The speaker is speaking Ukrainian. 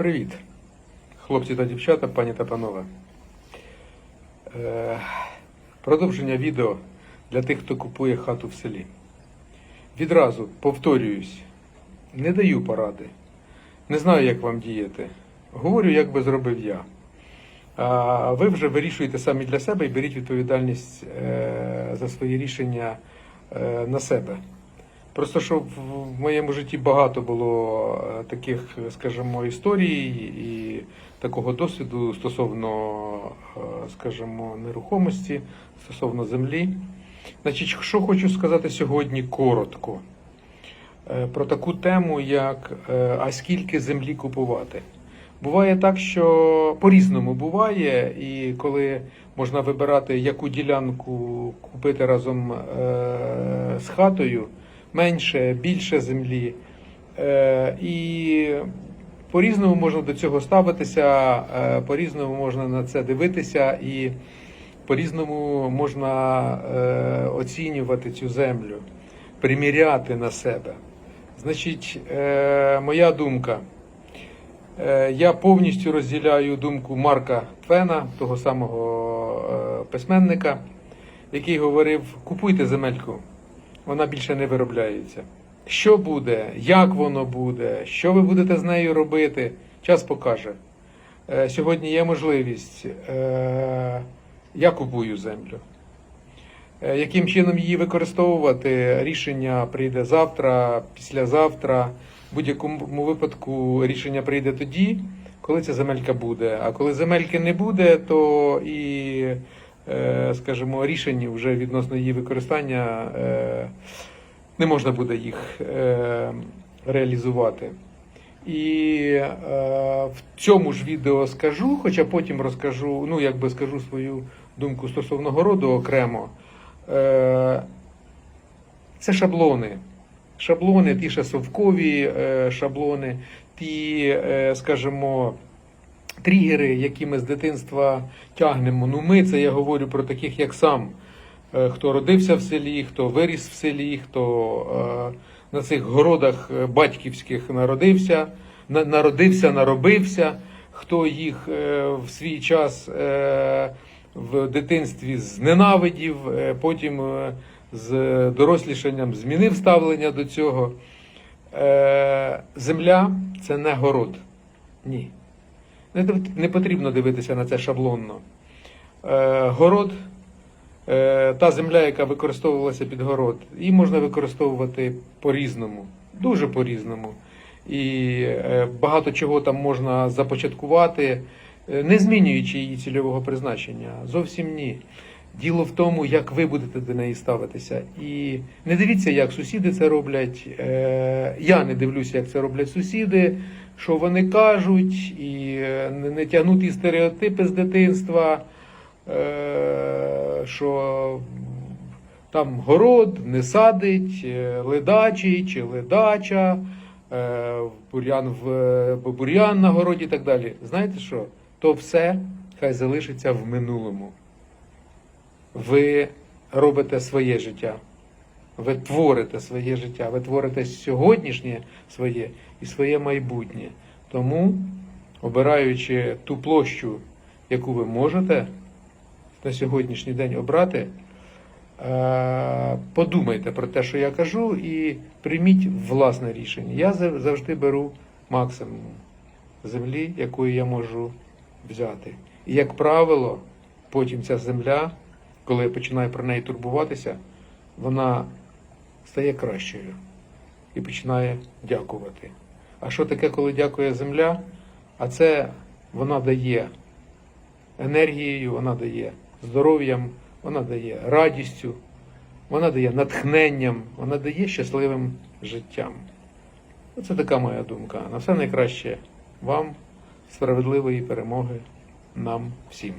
Привіт, хлопці та дівчата, пані та панове. Е, продовження відео для тих, хто купує хату в селі. Відразу повторююсь, не даю поради, не знаю, як вам діяти. Говорю, як би зробив я. А ви вже вирішуєте самі для себе і беріть відповідальність е, за свої рішення е, на себе. Просто що в моєму житті багато було е, таких, скажімо, історій і такого досвіду стосовно, е, скажімо, нерухомості, стосовно землі. Значить, що хочу сказати сьогодні коротко е, про таку тему, як а скільки землі купувати. Буває так, що по-різному буває, і коли можна вибирати, яку ділянку купити разом з хатою, менше, більше землі. Е, і по-різному можна до цього ставитися, е, по-різному можна на це дивитися, і по-різному можна е, оцінювати цю землю, приміряти на себе. Значить, моя думка. Я повністю розділяю думку Марка Твена, того самого письменника, який говорив: купуйте земельку, вона більше не виробляється. Що буде, як воно буде, що ви будете з нею робити, час покаже. Е, Сьогодні є можливість. е, Я купую землю. Е, Яким чином її використовувати? Рішення прийде завтра, післязавтра. В будь-якому випадку рішення прийде тоді, коли ця земелька буде. А коли земельки не буде, то і, скажімо, рішення вже відносно її використання е, не можна буде їх е, реалізувати. І е, в цьому ж відео скажу, хоча потім розкажу, ну якби скажу свою думку стосовно городу окремо. Е, це шаблони. Шаблони, ті ще совкові е, шаблони, ті, е, скажімо, тригери, які ми з дитинства тягнемо. Ну, ми це я говорю про таких, як сам, е, хто родився в селі, хто виріс в селі, хто е, на цих городах е, батьківських народився, народився, наробився, хто їх в свій час в дитинстві зненавидів, потім з дорослішанням змінив ставлення до цього. Земля це не город. Ні. Не, потрібно дивитися на це шаблонно. Е, город, е, та земля, яка використовувалася під город, її можна використовувати по-різному, дуже по-різному. І е, багато чого там можна започаткувати, не змінюючи її цільового призначення. Зовсім ні. Діло в тому, як ви будете до неї ставитися. І не дивіться, як сусіди це роблять. Е, Я не дивлюся, як це роблять сусіди, що вони кажуть, і е, не тягнути стереотипи з дитинства, е, що там город не садить, ледачий чи ледача, бур'ян в бур'ян на городі і так далі. Знаєте що? То все хай залишиться в минулому ви робите своє життя. Ви творите своє життя, ви творите сьогоднішнє своє і своє майбутнє. Тому, обираючи ту площу, яку ви можете на сьогоднішній день обрати, е, подумайте про те, що я кажу, і прийміть власне рішення. Я завжди беру максимум землі, якої я можу взяти. І, як правило, потім ця земля коли я починаю про неї турбуватися, вона стає кращою і починає дякувати. А що таке, коли дякує земля? А це вона дає енергією, вона дає здоров'ям, вона дає радістю, вона дає натхненням, вона дає щасливим життям. Це така моя думка. На все найкраще вам, справедливої перемоги нам всім.